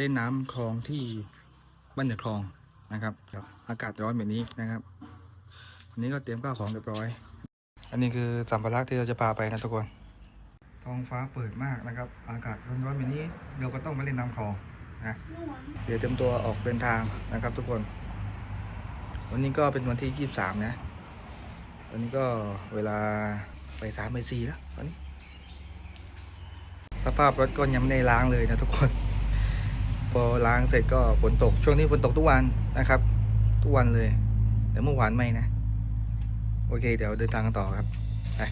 เล่นน้ำคลองที่บ้านเหนือคลองนะครับ อากาศร้อนแบบนี้นะครับวันนี้ก็เตรียมข้าวของเรียบร้อย อันนี้คือสัมภาระที่เราจะพาไปนะทุกคนท้องฟ้าเปิดมากนะครับ อากาศร้อนๆแบบนี้เราก็ต้องไปเล่นน้ำคลองนะเดี๋ยวเตรียมตัวออกเดินทางนะครับ ทุกคน วันนี้ก็เป็นวันที่23นะวันนี้ก็เวลาไปสามไปสี่แล้วตอนนี้ สภาพรถก็ยังไม่ได้ล้างเลยนะทุกคน พอล้างเสร็จก็ฝนตก ช่วงนี้ฝนตกทุกวันนะครับ ทุกวันเลย แต่เมื่อวานไม่นะ โอเค เดี๋ยวเดินทางกันต่อครับไป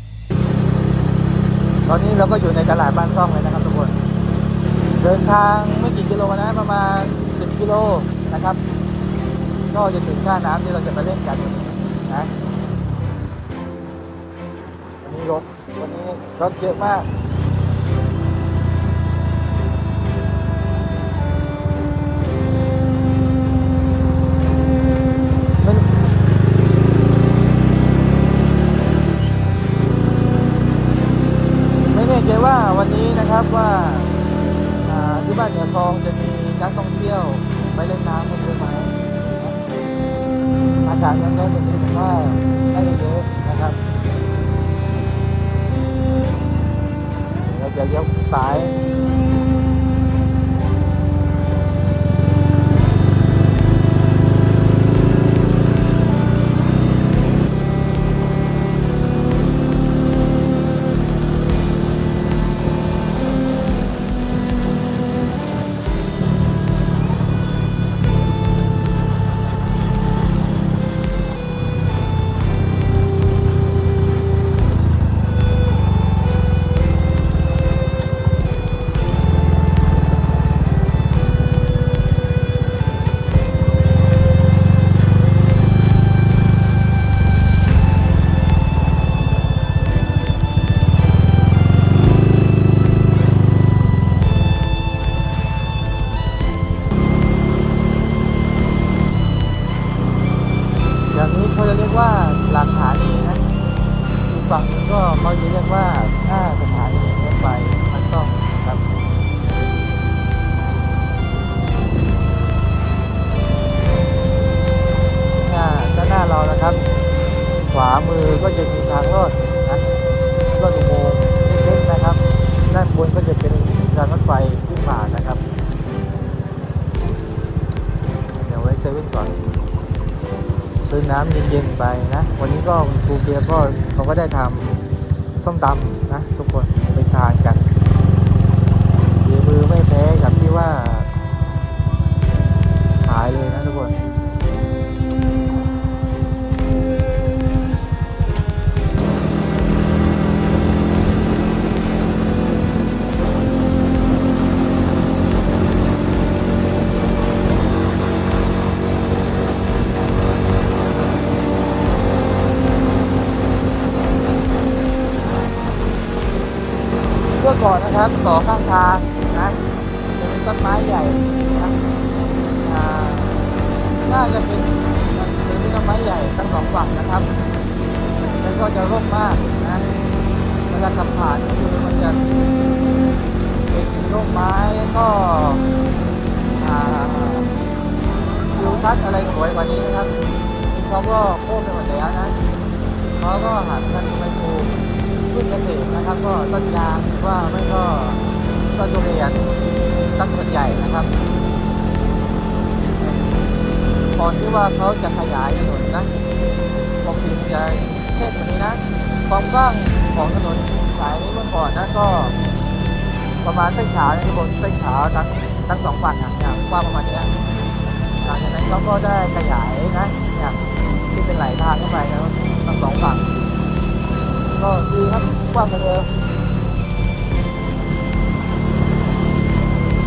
ตอนนี้เราก็อยู่ในตลาดบ้านซ่องเลยนะครับทุกคน เดินทางไม่กี่กิโลนะประมาณ 10 กิโลนะครับ ก็จะถึงท่าน้ำที่เราจะไปเล่นกันนะวันนี้รถวันนี้รถเยอะมาก บ้านเหนือคลองจะมีนักท่องเที่ยวไปเล่นน้ำกันเยอะไหมอากาศยังได้เป็นผมว่าได้เยอะนะครับเราจะเลี้ยวซ้าย อย่างนี้เขาจะเรียกว่าหลักฐานีนะอีกฝั่งนึงก็เขาจะเรียกว่าหน้าสถานีรถไฟมันต้องครับหน้าด้านหน้าเรานะครับ ขวามือก็จะมีทางลอดนะลอดอุโมงค์เล็กๆนะครับ ด้านบนก็จะเป็นรางรถไฟขึ้นมานะครับ เดี๋ยวไว้เซเว่นก่อน ซื้อน้ำเย็นๆไปนะ วันนี้ก็ครูเบียรก็เขาก็ได้ทำส้มตำนะทุกคนไปทานกันฝีมือไม่แพ้กับที่ว่า ขายเลยนะทุกคน เมื่อก่อนนะครับต่อข้างทางนะจะเป็นต้นไม้ใหญ่นะน่าจะเป็นเป็นต้นไม้ใหญ่ทั้งสองฝั่งนะครับแล้วก็จะร่มมากนะเวลาขับผ่านคือมันจะเป็นร่มไม้ก็ทิวทัศน์อะไรสวยกว่านี้นะครับเขาก็โค่นไปหมดแล้วนะเขาก็หันกันไปปลู พืชเกษตรนะครับ ก็ต้นยางว่าไม่ก็ต้นทุเรียนต้นส่วนใหญ่นะครับก่อนที่ว่าเขาจะขยายถนนนะปกติจะเช่นนี้นะความกว้างของถนนสายนี้เมื่อก่อนนะก็ ประมาณเส้นขาวในบนเส้นขาวทั้งทั้งสองฝั่งอะเนี่ยกว้างประมาณนี้หลังจากนั้นเขาก็ได้ขยายนะที่เป็นไหลทางเข้าไปนะทั้งสองฝั่ง ก็ดีครับกว้างกันเลย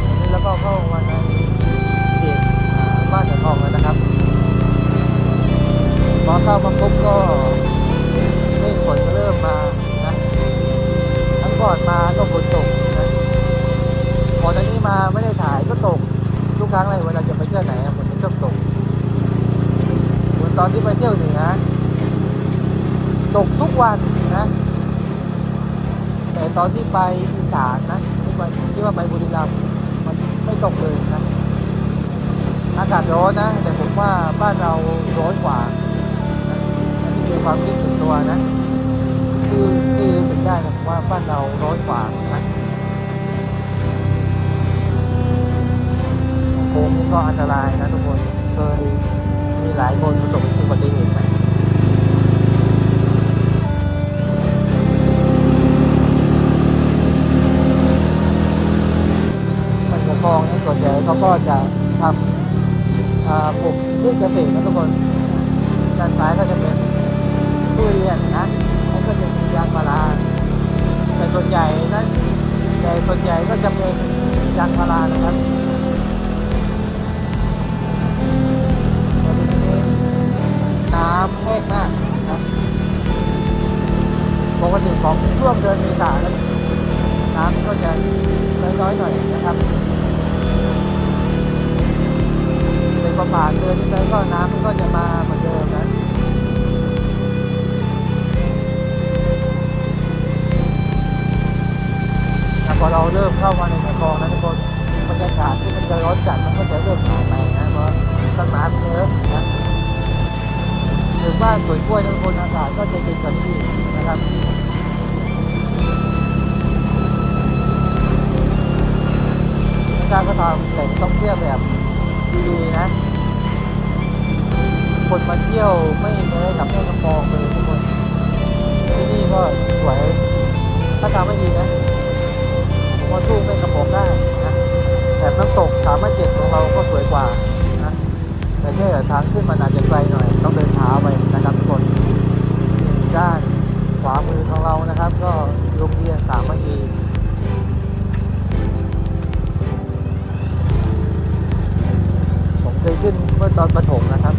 อันนี้แล้วก็เข้ามาในเขตบ้านเหนือทองแล้วนะครับพอเข้ามาปุ๊บก็เมฆฝนก็เริ่มมานะทั้งก่อนมาก็ฝนตกนะพอตอนนี้มาไม่ได้ถ่ายก็ตกทุกครั้งเลยเวลาจะไปเที่ยวไหนฝนมันชอบตกเหมือนตอนที่ไปเที่ยวเหนือ ตกทุกวันนะแต่ตอนที่ไปอีสานนะที่ไปที่ว่าไปบุรีรัมย์มันไม่ตกเลยนะอากาศร้อนนะ แต่ผมว่าบ้านเราร้อนกว่านะอันนี้เป็นความคิดส่วนตัวนะที่ที่รู้สึกได้นะว่าบ้านเราร้อนกว่านะโค้งก็อันตรายนะทุกคนเคยมีหลายคนประสบอุบัติเหตุนะ เขาก็จะทำปลูกพืชเกษตรนะทุกคนด้านซ้ายก็จะเป็นทุเรียนนะแล้วก็จะมียางพาราแต่ส่วนใหญ่นั้นแต่ส่วนใหญ่ก็จะเป็นยางพารานะครับน้ำแห้งมากนะปกติของช่วงเดือนเมษาแล้วน้ำก็จะน้อยๆหน่อยนะครับ ป็นประมาณเดือนที่แล้วก็น้ำมันก็จะมาเหมือนเดิมนะพอเราเริ่มเข้ามาในแม่กลองนะทุกคนบรรยากาศที่มันจะร้อนจัดมันก็จะเริ่มหายไปนะเพราะต้นไม้มันเยอะนะหรือบ้าสวนกล้วยทุกคนอากาศก็จะเย็นกว่าที่นะครับการก็ทำแต่งท่องเที่ยวแบบ ดีนะ คนมาเที่ยวไม่แม้กับแม่กำปองเลยทุกคนที่นี่ก็สวยถ้าทำไม่ดีนะผมว่าสู้แม่กำปองได้นะแต่น้ำตกสามารถเจ็ดของเราก็สวยกว่านะแต่แค่ทางขึ้นมันอาจจะไกลหน่อย ต้องเดินเท้าไปนะครับทุกคนด้านขวามือของเรานะครับ ก็โรงเรียนสามัคคี เคยขึ้นเมื่อตอนประถมนะครับ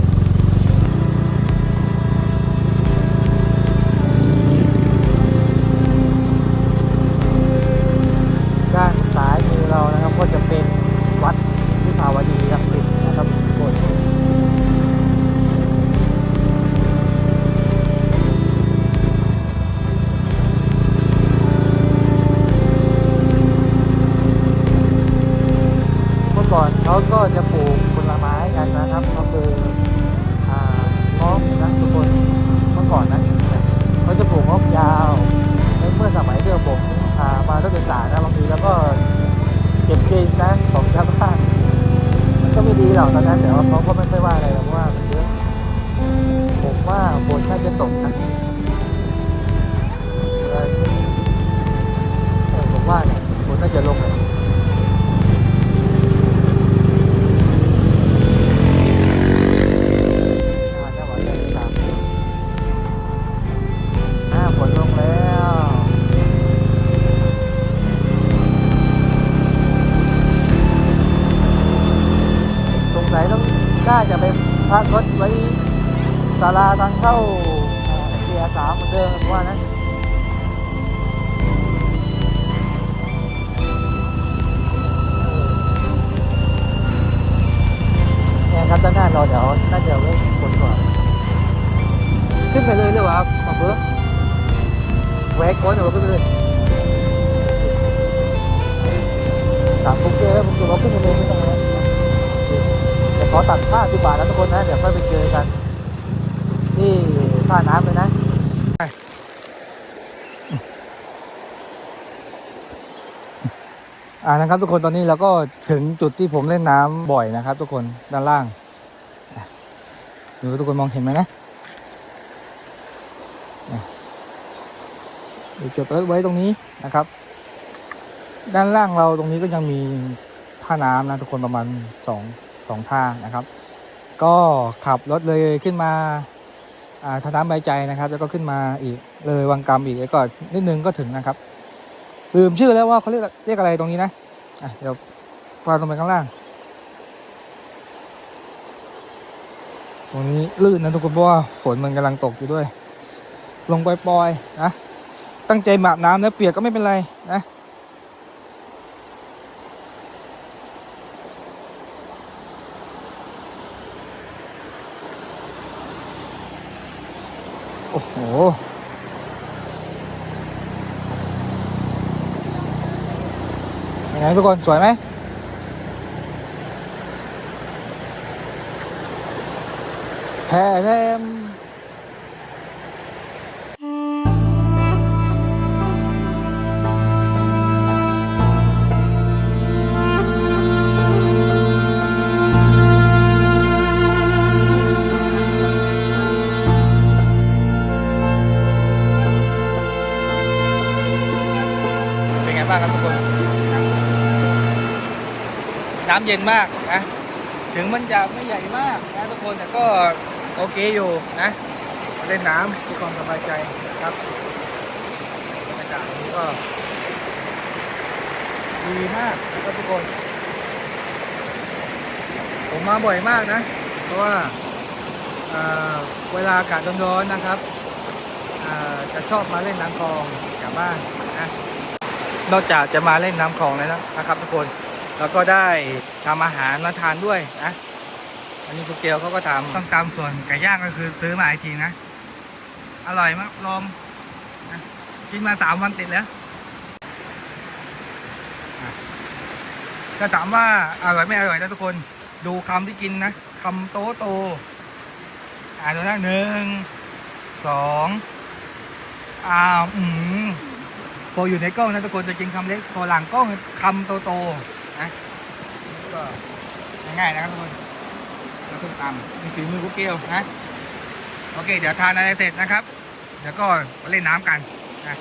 น่าานะครับทุกคนตอนนี้เราก็ถึงจุดที่ผมเล่นน้ำบ่อยนะครับ ทุกคนด้านล่างดูทุกคนมองเห็นไหมนะอะเดี๋ยวจดรถไว้ตรงนี้นะครับ ด้านล่างเราตรงนี้ก็ยังมีท่าน้ำนะทุกคนประมาณสองสองท่านะครับ ก็ขับรถเลยขึ้นมาอาท่าน้ำใบใจนะครับ แล้วก็ขึ้นมาอีกเลยวังกรรมอีกแล้วก็นิดนึงก็ถึงนะครับ ลืมชื่อแล้วว่าเขาเรียกเรียกอะไรตรงนี้นะ อะเดี๋ยววาลงไปข้างล่าง ตรงนี้ลื่นนะทุกคนเพราะว่าฝนมันกำลังตกอยู่ด้วย ลงปล่อยๆนะตั้งใจหมาบน้ำนะเปียกก็ไม่เป็นไรนะโอ้โห ไงทุกคนส เย็นมากนะ ถึงมันจะไม่ใหญ่มากนะทุกคนแต่ก็โอเคอยู่นะเล่นน้ำทุกความสบายใจนะครับบรรยากาศนี้ก็ดีมากนะครับทุกคน ผมมาบ่อยมากนะ เพราะว่าเอ่อเวลาอากาศร้อนๆนะครับจะชอบมาเล่นน้ำคลองแถวบ้านนะนอกจากจะมาเล่นน้ำคลองแล้วนะครับทุกคน แล้วก็ได้ทำอาหารมาทานด้วยนะอันนี้กุ๊กเกียวเขาก็ทำต้องตามส่วนไก่ย่างก็คือซื้อมาอีกทีนะ อร่อยมากลองนะกินมาสามวันติดแล้วจะถามว่าอร่อยไม่อร่อยนะทุกคนดูคำที่กินนะคำโตโตอ่านดูนะหนึ่งสองอ้าวอืมพออยู่ในกล้องนะทุกคนจะกินคำเล็กพอหลังกล้องคำโตๆ นะก็ง่ายๆนะครับทุกคนแล้วก็ตำมีฝีมือกุ๊กเกียวนะโอเค เดี๋ยวทานอะไรเสร็จนะครับ เดี๋ยวก็เล่นน้ำกันนะ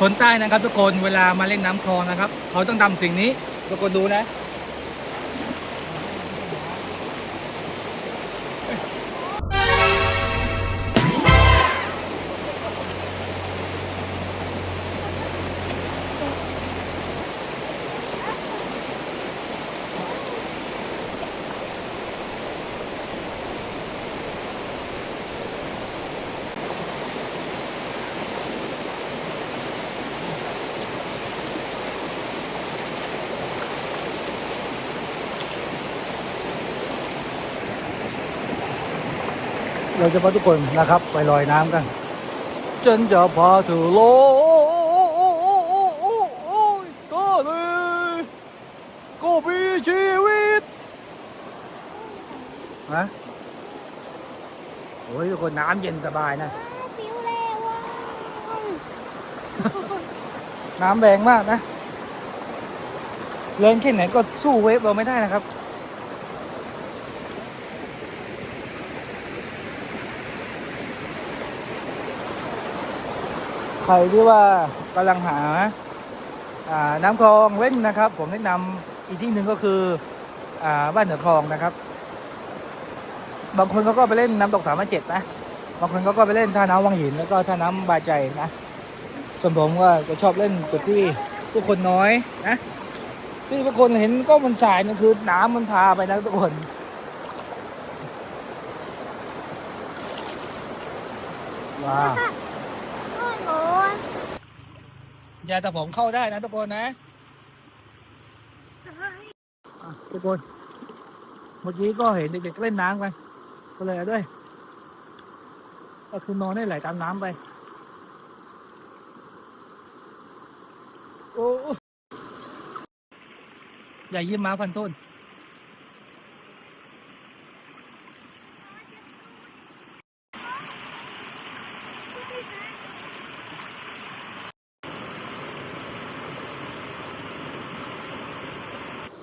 คนใต้นะครับทุกคนเวลามาเล่นน้ำคลองนะครับ เขาต้องทำสิ่งนี้ทุกคนดูนะ เราจะพาทุกคนนะครับ ไปลอยน้ำกันจนจะพาเธอลอยก็เลยก็มีชีวิตฮะโอ้ยทุกคนน้ำเย็นสบายนะ ปิวเลยว่ะน้ำแรงมากนะเล่นแค่ไหนก็สู้เวฟเราไม่ได้นะครับ ใครที่ว่ากำลังหาน้ำคลองเล่นนะครับ ผมแนะนำอีกที่หนึ่งก็คืออบ้านเหนือคลองนะครับ บางคนเขาก็ไปเล่นน้ำตกสามเจ็ดนะบางคนเขาก็ไปเล่นท่าน้ำวังหินแล้วก็ท่าน้ำบาใจนะส่วนผมก็จะชอบเล่นจุดที่ผู้คนน้อยนะที่ทุกคนเห็นก็มันสายนั่นคือน้ำมันพาไปนะทุกคนว้าว โอ้โห ยาแต่ผมเข้าได้นะทุกคนนะทุกคน เมื่อกี้ก็เห็นเด็กๆเล่นน้ำกันก็เลยด้วย ก็คือนอนได้ไหลตามน้ำไป โอ้อย่ายิ้มมาพันต้น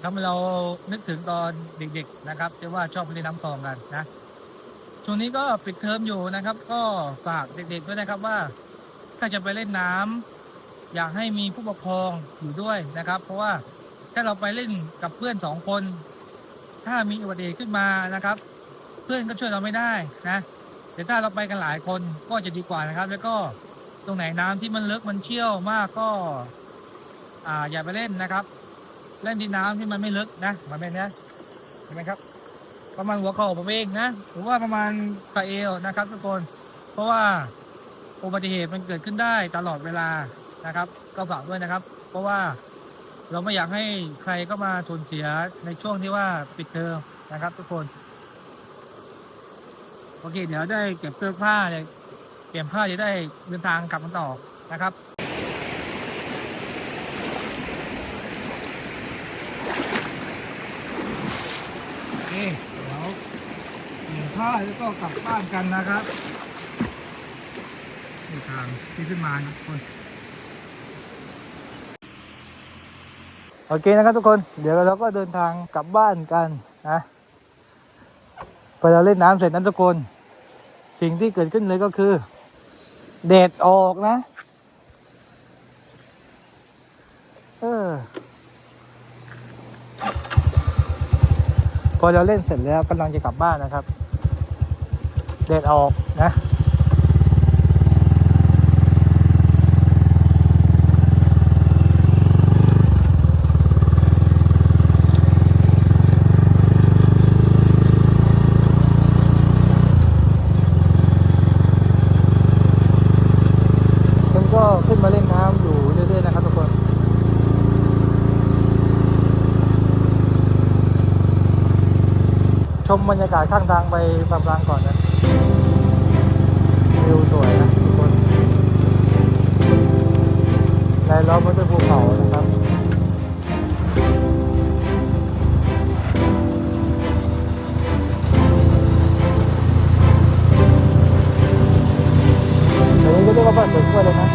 ทำให้เรานึกถึงตอนเด็กๆนะครับที่ว่าชอบไปเล่นน้ำคลองกันนะช่วงนี้ก็ปิดเทอมอยู่นะครับ ก็ฝากเด็กๆด้วยนะครับว่า ถ้าจะไปเล่นน้ำอยากให้มีผู้ปกครองอยู่ด้วยนะครับ เพราะว่าถ้าเราไปเล่นกับเพื่อนสองคน ถ้ามีอุบัติเหตุขึ้นมานะครับ เพื่อนก็ช่วยเราไม่ได้นะแต่ถ้าเราไปกันหลายคนก็จะดีกว่านะครับ แล้วก็ตรงไหนน้ำที่มันลึกมันเชี่ยวมากก็ อ่าอย่าไปเล่นนะครับ เล่นที่น้ำที่มันไม่ลึกนะมันเป็นนี้ยเห็นไหมครับ ประมาณหัวเข่าผมเองนะหรือว่าประมาณปลาเอวนะครับทุกคน เพราะว่าอุบัติเหตุมันเกิดขึ้นได้ตลอดเวลานะครับ ก็ฝากด้วยนะครับ เพราะว่าเราไม่อยากให้ใครก็มาสูญเสียในช่วงที่ว่าปิดเทอมนะครับ ทุกคนโอเค เดี๋ยวได้เก็บเสื้อผ้าเนี่ยเปลี่ยนผ้าจะได้เดินทางกลับกันต่อนะครับ โอเค เดี๋ยว เปลี่ยนผ้าแล้วก็กลับบ้านกันนะครับนี่ทางที่ขึ้นมานะทุกคนโอเคนะครับทุกคน เดี๋ยวเราก็เดินทางกลับบ้านกันนะพอเราเล่นน้ำเสร็จนั้นทุกคน สิ่งที่เกิดขึ้นเลยก็คือเดดออกนะ เออ พอเราเล่นเสร็จแล้วกำลังจะกลับบ้านนะครับ ดดออกนะก็ขึ้นมาเล่นน้ำอยู่เรื่อยๆนะครับทุกคนชมบรรยากาศข้างทางไปบางๆก่อนนะ วิวสวยนะทุกคนรายล้อมไปด้วยภูเขานะครับเดี๋ยวนี้ก็เรียกว่าบ้านสวนกล้วยเลยนะ